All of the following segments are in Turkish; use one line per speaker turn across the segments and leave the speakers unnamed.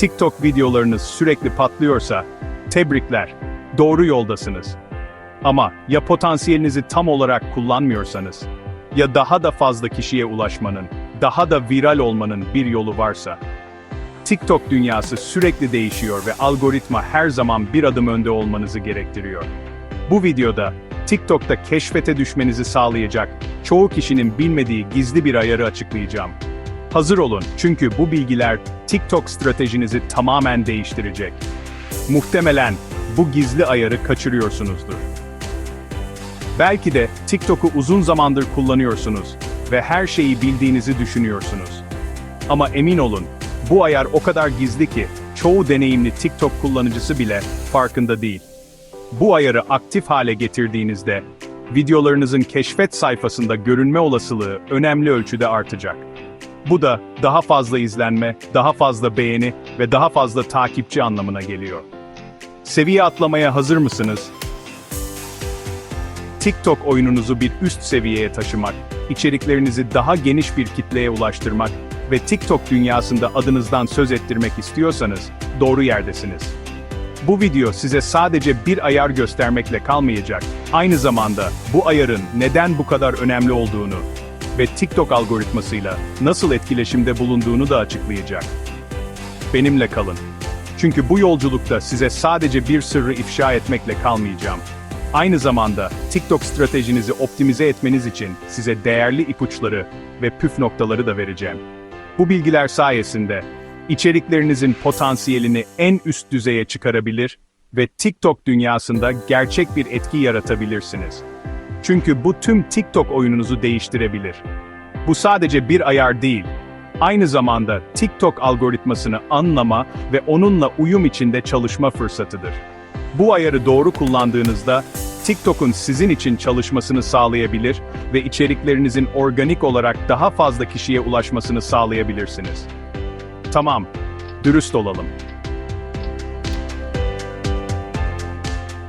TikTok videolarınız sürekli patlıyorsa, tebrikler, doğru yoldasınız. Ama ya potansiyelinizi tam olarak kullanmıyorsanız, ya daha da fazla kişiye ulaşmanın, daha da viral olmanın bir yolu varsa, TikTok dünyası sürekli değişiyor ve algoritma her zaman bir adım önde olmanızı gerektiriyor. Bu videoda TikTok'ta keşfete düşmenizi sağlayacak çoğu kişinin bilmediği gizli bir ayarı açıklayacağım. Hazır olun çünkü bu bilgiler TikTok stratejinizi tamamen değiştirecek. Muhtemelen bu gizli ayarı kaçırıyorsunuzdur. Belki de TikTok'u uzun zamandır kullanıyorsunuz ve her şeyi bildiğinizi düşünüyorsunuz. Ama emin olun, bu ayar o kadar gizli ki çoğu deneyimli TikTok kullanıcısı bile farkında değil. Bu ayarı aktif hale getirdiğinizde videolarınızın keşfet sayfasında görünme olasılığı önemli ölçüde artacak. Bu da daha fazla izlenme, daha fazla beğeni ve daha fazla takipçi anlamına geliyor. Seviye atlamaya hazır mısınız? TikTok oyununuzu bir üst seviyeye taşımak, içeriklerinizi daha geniş bir kitleye ulaştırmak ve TikTok dünyasında adınızdan söz ettirmek istiyorsanız doğru yerdesiniz. Bu video size sadece bir ayar göstermekle kalmayacak, aynı zamanda bu ayarın neden bu kadar önemli olduğunu ve TikTok algoritmasıyla nasıl etkileşimde bulunduğunu da açıklayacak. Benimle kalın. Çünkü bu yolculukta size sadece bir sırrı ifşa etmekle kalmayacağım. Aynı zamanda TikTok stratejinizi optimize etmeniz için size değerli ipuçları ve püf noktaları da vereceğim. Bu bilgiler sayesinde içeriklerinizin potansiyelini en üst düzeye çıkarabilir ve TikTok dünyasında gerçek bir etki yaratabilirsiniz. Çünkü bu tüm TikTok oyununuzu değiştirebilir. Bu sadece bir ayar değil, aynı zamanda TikTok algoritmasını anlama ve onunla uyum içinde çalışma fırsatıdır. Bu ayarı doğru kullandığınızda TikTok'un sizin için çalışmasını sağlayabilir ve içeriklerinizin organik olarak daha fazla kişiye ulaşmasını sağlayabilirsiniz. Tamam, dürüst olalım.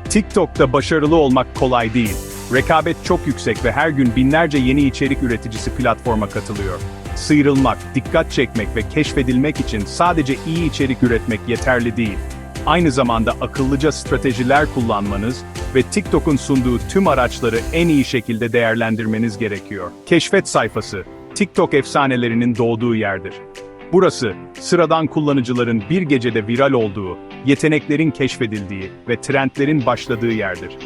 TikTok'ta başarılı olmak kolay değil. Rekabet çok yüksek ve her gün binlerce yeni içerik üreticisi platforma katılıyor. Sıyrılmak, dikkat çekmek ve keşfedilmek için sadece iyi içerik üretmek yeterli değil. Aynı zamanda akıllıca stratejiler kullanmanız ve TikTok'un sunduğu tüm araçları en iyi şekilde değerlendirmeniz gerekiyor. Keşfet sayfası, TikTok efsanelerinin doğduğu yerdir. Burası, sıradan kullanıcıların bir gecede viral olduğu, yeteneklerin keşfedildiği ve trendlerin başladığı yerdir.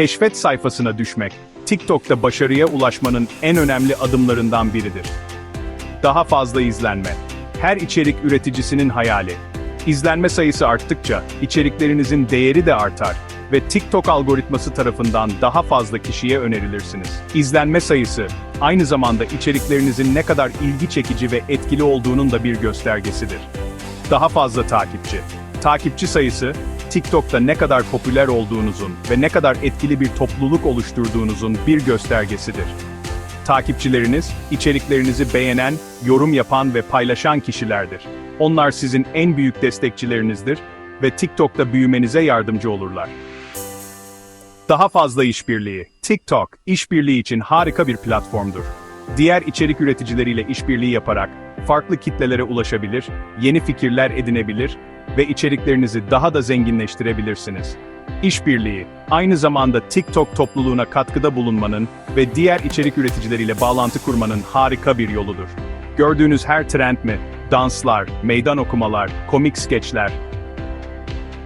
Keşfet sayfasına düşmek, TikTok'ta başarıya ulaşmanın en önemli adımlarından biridir. Daha fazla izlenme. Her içerik üreticisinin hayali. İzlenme sayısı arttıkça içeriklerinizin değeri de artar ve TikTok algoritması tarafından daha fazla kişiye önerilirsiniz. İzlenme sayısı aynı zamanda içeriklerinizin ne kadar ilgi çekici ve etkili olduğunun da bir göstergesidir. Daha fazla takipçi. Takipçi sayısı TikTok'ta ne kadar popüler olduğunuzun ve ne kadar etkili bir topluluk oluşturduğunuzun bir göstergesidir. Takipçileriniz, içeriklerinizi beğenen, yorum yapan ve paylaşan kişilerdir. Onlar sizin en büyük destekçilerinizdir ve TikTok'ta büyümenize yardımcı olurlar. Daha fazla işbirliği. TikTok, işbirliği için harika bir platformdur. Diğer içerik üreticileriyle işbirliği yaparak farklı kitlelere ulaşabilir, yeni fikirler edinebilir ve içeriklerinizi daha da zenginleştirebilirsiniz. İşbirliği, aynı zamanda TikTok topluluğuna katkıda bulunmanın ve diğer içerik üreticileriyle bağlantı kurmanın harika bir yoludur. Gördüğünüz her trend mi, danslar, meydan okumalar, komik skeçler,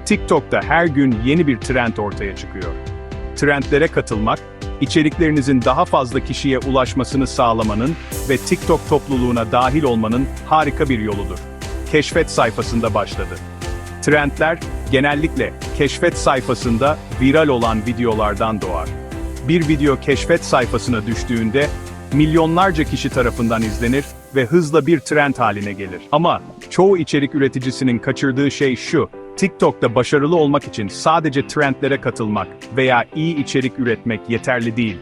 TikTok'ta her gün yeni bir trend ortaya çıkıyor. Trendlere katılmak, içeriklerinizin daha fazla kişiye ulaşmasını sağlamanın ve TikTok topluluğuna dahil olmanın harika bir yoludur. Keşfet sayfasında başladı. Trendler, genellikle keşfet sayfasında viral olan videolardan doğar. Bir video keşfet sayfasına düştüğünde, milyonlarca kişi tarafından izlenir ve hızla bir trend haline gelir. Ama çoğu içerik üreticisinin kaçırdığı şey şu, TikTok'ta başarılı olmak için sadece trendlere katılmak veya iyi içerik üretmek yeterli değil.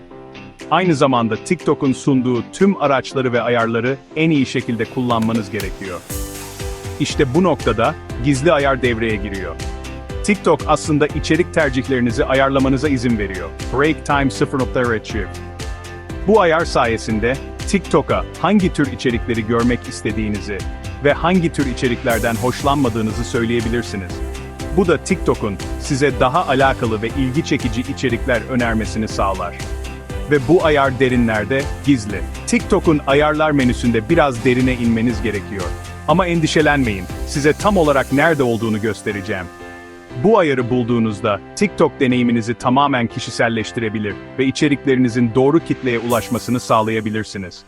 Aynı zamanda TikTok'un sunduğu tüm araçları ve ayarları en iyi şekilde kullanmanız gerekiyor. İşte bu noktada gizli ayar devreye giriyor. TikTok aslında içerik tercihlerinizi ayarlamanıza izin veriyor. Break Time 0.0 Achieve. Bu ayar sayesinde TikTok'a hangi tür içerikleri görmek istediğinizi, ve hangi tür içeriklerden hoşlanmadığınızı söyleyebilirsiniz. Bu da TikTok'un size daha alakalı ve ilgi çekici içerikler önermesini sağlar. Ve bu ayar derinlerde gizli. TikTok'un ayarlar menüsünde biraz derine inmeniz gerekiyor. Ama endişelenmeyin, size tam olarak nerede olduğunu göstereceğim. Bu ayarı bulduğunuzda TikTok deneyiminizi tamamen kişiselleştirebilir ve içeriklerinizin doğru kitleye ulaşmasını sağlayabilirsiniz.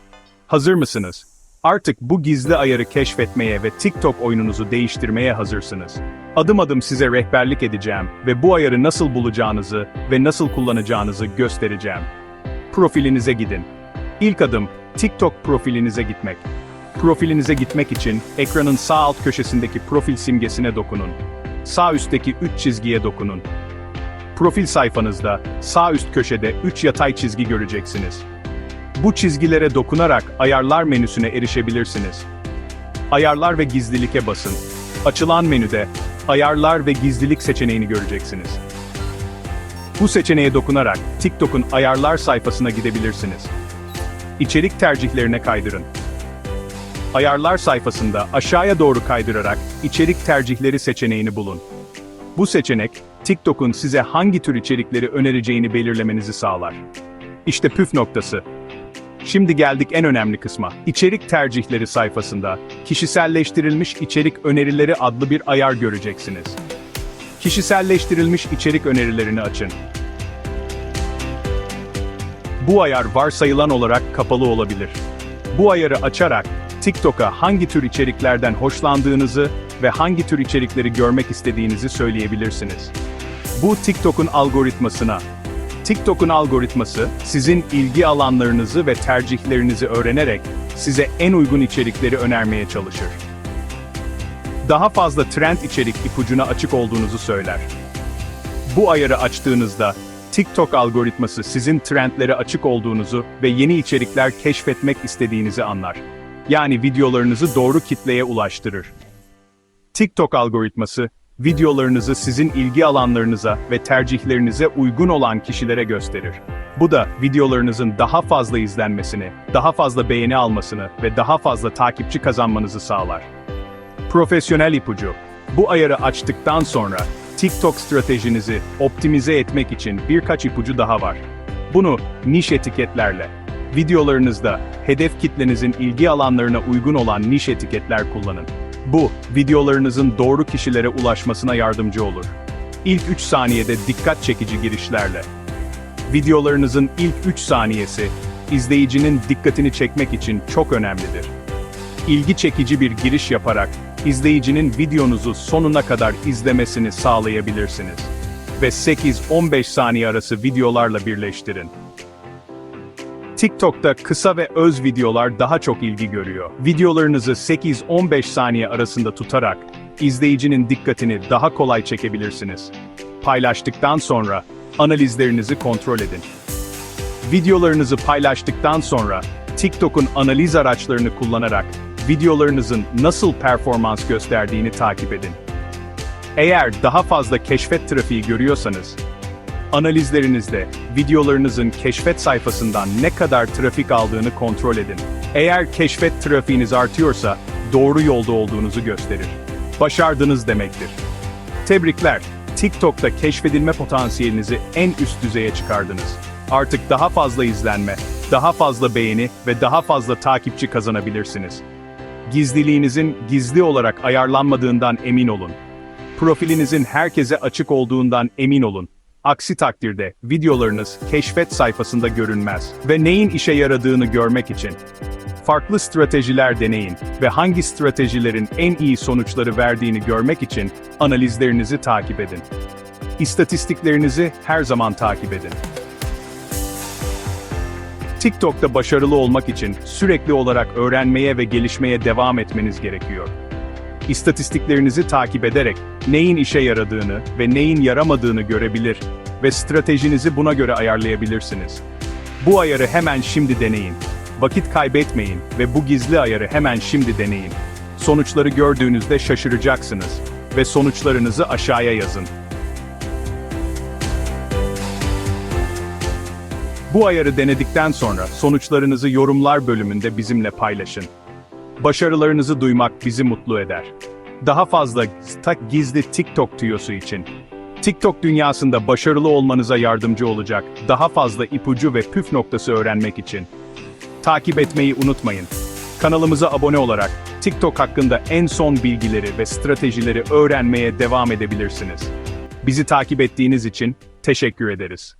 Hazır mısınız? Artık bu gizli ayarı keşfetmeye ve TikTok oyununuzu değiştirmeye hazırsınız. Adım adım size rehberlik edeceğim ve bu ayarı nasıl bulacağınızı ve nasıl kullanacağınızı göstereceğim. Profilinize gidin. İlk adım TikTok profilinize gitmek. Profilinize gitmek için ekranın sağ alt köşesindeki profil simgesine dokunun. Sağ üstteki 3 çizgiye dokunun. Profil sayfanızda sağ üst köşede 3 yatay çizgi göreceksiniz. Bu çizgilere dokunarak ayarlar menüsüne erişebilirsiniz. Ayarlar ve gizlilike basın. Açılan menüde ayarlar ve gizlilik seçeneğini göreceksiniz. Bu seçeneğe dokunarak TikTok'un ayarlar sayfasına gidebilirsiniz. İçerik tercihlerine kaydırın. Ayarlar sayfasında aşağıya doğru kaydırarak içerik tercihleri seçeneğini bulun. Bu seçenek, TikTok'un size hangi tür içerikleri önereceğini belirlemenizi sağlar. İşte püf noktası. Şimdi geldik en önemli kısma. İçerik tercihleri sayfasında kişiselleştirilmiş içerik önerileri adlı bir ayar göreceksiniz. Kişiselleştirilmiş içerik önerilerini açın. Bu ayar varsayılan olarak kapalı olabilir. Bu ayarı açarak TikTok'a hangi tür içeriklerden hoşlandığınızı ve hangi tür içerikleri görmek istediğinizi söyleyebilirsiniz. Bu TikTok'un algoritmasına. TikTok'un algoritması sizin ilgi alanlarınızı ve tercihlerinizi öğrenerek size en uygun içerikleri önermeye çalışır. Daha fazla trend içerik ipucuna açık olduğunuzu söyler. Bu ayarı açtığınızda TikTok algoritması sizin trendlere açık olduğunuzu ve yeni içerikler keşfetmek istediğinizi anlar. Yani videolarınızı doğru kitleye ulaştırır. TikTok algoritması, videolarınızı sizin ilgi alanlarınıza ve tercihlerinize uygun olan kişilere gösterir. Bu da videolarınızın daha fazla izlenmesini, daha fazla beğeni almasını ve daha fazla takipçi kazanmanızı sağlar. Profesyonel ipucu. Bu ayarı açtıktan sonra TikTok stratejinizi optimize etmek için birkaç ipucu daha var. Bunu niş etiketlerle, videolarınızda hedef kitlenizin ilgi alanlarına uygun olan niş etiketler kullanın. Bu, videolarınızın doğru kişilere ulaşmasına yardımcı olur. İlk 3 saniyede dikkat çekici girişlerle. Videolarınızın ilk 3 saniyesi, izleyicinin dikkatini çekmek için çok önemlidir. İlgi çekici bir giriş yaparak, izleyicinin videonuzu sonuna kadar izlemesini sağlayabilirsiniz. Ve 8-15 saniye arası videolarla birleştirin. TikTok'ta kısa ve öz videolar daha çok ilgi görüyor. Videolarınızı 8-15 saniye arasında tutarak izleyicinin dikkatini daha kolay çekebilirsiniz. Paylaştıktan sonra analizlerinizi kontrol edin. Videolarınızı paylaştıktan sonra TikTok'un analiz araçlarını kullanarak videolarınızın nasıl performans gösterdiğini takip edin. Eğer daha fazla keşfet trafiği görüyorsanız, Analizlerinizde videolarınızın keşfet sayfasından ne kadar trafik aldığını kontrol edin. Eğer keşfet trafiğiniz artıyorsa doğru yolda olduğunuzu gösterir. Başardınız demektir. Tebrikler. TikTok'ta keşfedilme potansiyelinizi en üst düzeye çıkardınız. Artık daha fazla izlenme, daha fazla beğeni ve daha fazla takipçi kazanabilirsiniz. Gizliliğinizin gizli olarak ayarlanmadığından emin olun. Profilinizin herkese açık olduğundan emin olun. Aksi takdirde videolarınız keşfet sayfasında görünmez ve neyin işe yaradığını görmek için farklı stratejiler deneyin ve hangi stratejilerin en iyi sonuçları verdiğini görmek için analizlerinizi takip edin. İstatistiklerinizi her zaman takip edin. TikTok'ta başarılı olmak için sürekli olarak öğrenmeye ve gelişmeye devam etmeniz gerekiyor. İstatistiklerinizi takip ederek neyin işe yaradığını ve neyin yaramadığını görebilir ve stratejinizi buna göre ayarlayabilirsiniz. Bu ayarı hemen şimdi deneyin. Vakit kaybetmeyin ve bu gizli ayarı hemen şimdi deneyin. Sonuçları gördüğünüzde şaşıracaksınız ve sonuçlarınızı aşağıya yazın. Bu ayarı denedikten sonra sonuçlarınızı yorumlar bölümünde bizimle paylaşın. Başarılarınızı duymak bizi mutlu eder. Daha fazla gizli TikTok tüyosu için TikTok dünyasında başarılı olmanıza yardımcı olacak daha fazla ipucu ve püf noktası öğrenmek için takip etmeyi unutmayın. Kanalımıza abone olarak TikTok hakkında en son bilgileri ve stratejileri öğrenmeye devam edebilirsiniz. Bizi takip ettiğiniz için teşekkür ederiz.